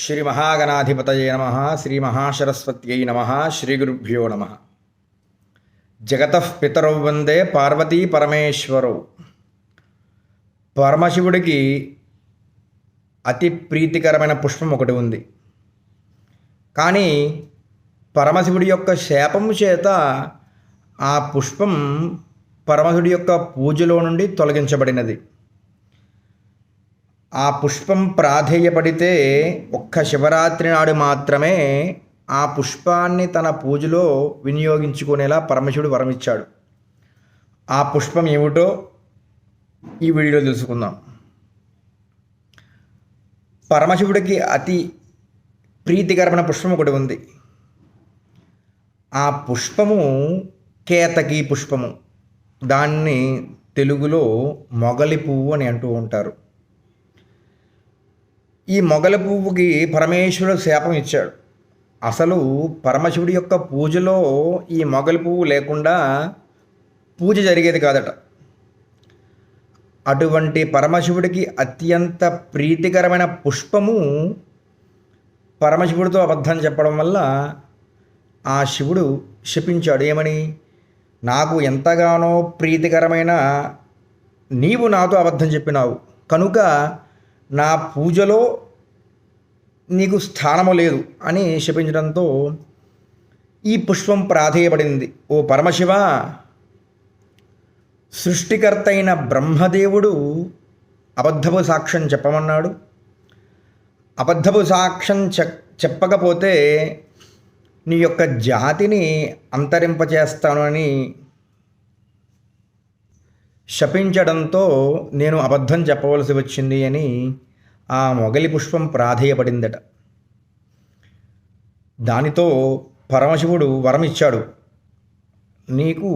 శ్రీ మహాగణాధిపతయే నమ శ్రీ మహాసరస్వత్యై నమ శ్రీ గురుభ్యో నమ. జగతః పితరౌ వందే పార్వతీ పరమేశ్వరౌ. పరమశివుడికి అతి ప్రీతికరమైన పుష్పం ఒకటి ఉంది. కానీ పరమశివుడి యొక్క శాపం చేత ఆ పుష్పం పరమశివుడి యొక్క పూజలో నుండి తొలగించబడినది. ఆ పుష్పం ప్రాధేయపడితే ఒక్క శివరాత్రి నాడు మాత్రమే ఆ పుష్పాన్ని తన పూజలో వినియోగించుకునేలా పరమశివుడు వరమిచ్చాడు. ఆ పుష్పం ఏమిటో ఈ వీడియోలో తెలుసుకుందాం. పరమశివుడికి అతి ప్రీతికరమైన పుష్పం ఒకటి ఉంది. ఆ పుష్పము కేతకి పుష్పము. దాన్ని తెలుగులో మొగలి పువ్వు అని అంటూ ఉంటారు. ఈ మొగల పువ్వుకి పరమేశ్వరుడు శాపం ఇచ్చాడు. అసలు పరమశివుడి యొక్క పూజలో ఈ మొగలి పువ్వు లేకుండా పూజ జరిగేది కాదట. అటువంటి పరమశివుడికి అత్యంత ప్రీతికరమైన పుష్పము పరమశివుడితో అబద్ధం చెప్పడం వల్ల ఆ శివుడు శపించాడు. ఏమని? నాకు ఎంతగానో ప్రీతికరమైన నీవు నాతో అబద్ధం చెప్పినావు. కనుక నా పూజలో నీకు స్థానము లేదు అని శపించడంతో ఈ పుష్పం ప్రాధేయపడింది. ఓ పరమశివ సృష్టికర్త అయిన బ్రహ్మదేవుడు అబద్ధపు సాక్ష్యం చెప్పమన్నాడు. అబద్ధపు సాక్ష్యం చెప్పకపోతే నీ యొక్క జాతిని అంతరింపచేస్తాను అని శపించడంతో నేను అబద్ధం చెప్పవలసి వచ్చింది అని ఆ మొగలి పుష్పం ప్రాధేయపడిందట. దానితో పరమశివుడు వరమిచ్చాడు. నీకు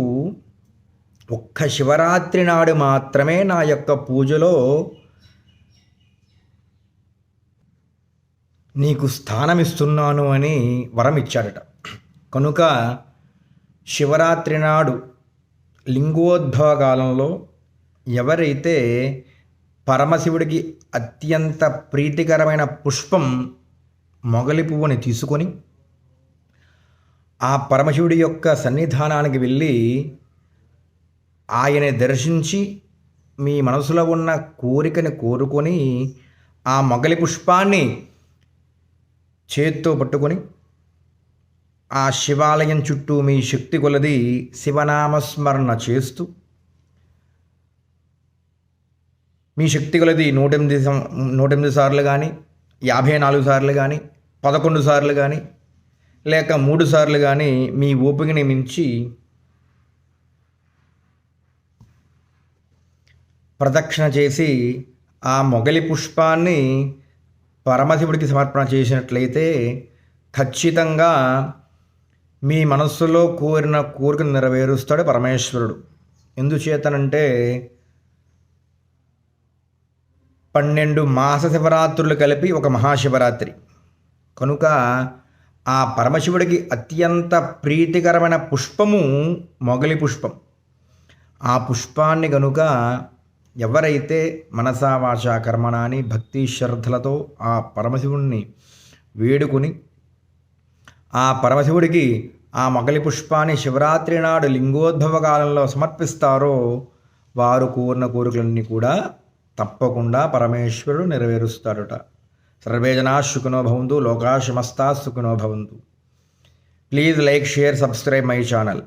ఒక్క శివరాత్రి నాడు మాత్రమే నా యొక్క పూజలో నీకు స్థానమిస్తున్నాను అని వరం ఇచ్చాడట కనుక శివరాత్రి నాడు లింగోద్భవ కాలంలో ఎవరైతే పరమశివుడికి అత్యంత ప్రీతికరమైన పుష్పం మొగలి పువ్వుని తీసుకొని ఆ పరమశివుడి యొక్క సన్నిధానానికి వెళ్ళి ఆయన దర్శించి మీ మనసులో ఉన్న కోరికని కోరుకొని ఆ మొగలి పుష్పాన్ని చేత్తో పట్టుకొని ఆ శివాలయం చుట్టూ మీ శక్తి కొలది శివనామస్మరణ చేస్తూ. మీ శక్తి కొలది నూటెనిమిది నూటెనిమిది సార్లు కానీ యాభై నాలుగు సార్లు కానీ పదకొండు సార్లు కానీ లేక మూడు సార్లు కానీ మీ ఓపికని మించి ప్రదక్షిణ చేసి ఆ మొగలి పుష్పాన్ని పరమశివుడికి సమర్పణ చేసినట్లయితే ఖచ్చితంగా మీ మనస్సులో కోరిన కోరికను నెరవేరుస్తాడు పరమేశ్వరుడు. ఎందుచేతనంటే పన్నెండు మాస శివరాత్రులు కలిపి ఒక మహాశివరాత్రి. కనుక ఆ పరమశివుడికి అత్యంత ప్రీతికరమైన పుష్పము మొగలి పుష్పం. ఆ పుష్పాన్ని కనుక ఎవరైతే మనసా వాచా కర్మణాని భక్తి శ్రద్ధలతో ఆ పరమశివుణ్ణి వేడుకొని ఆ పరమశివుడికి ఆ మొగలి పుష్పాన్ని శివరాత్రి నాడు లింగోద్భవ కాలంలో సమర్పిస్తారో వారు కోరిన కోరికలన్నీ కూడా తప్పకుండా పరమేశ్వరుడు నెరవేరుస్తాడుట. సర్వేజనా సుఖినో భవంతు లోకా సమస్తా సుఖినో భవంతు. Please like share subscribe my channel.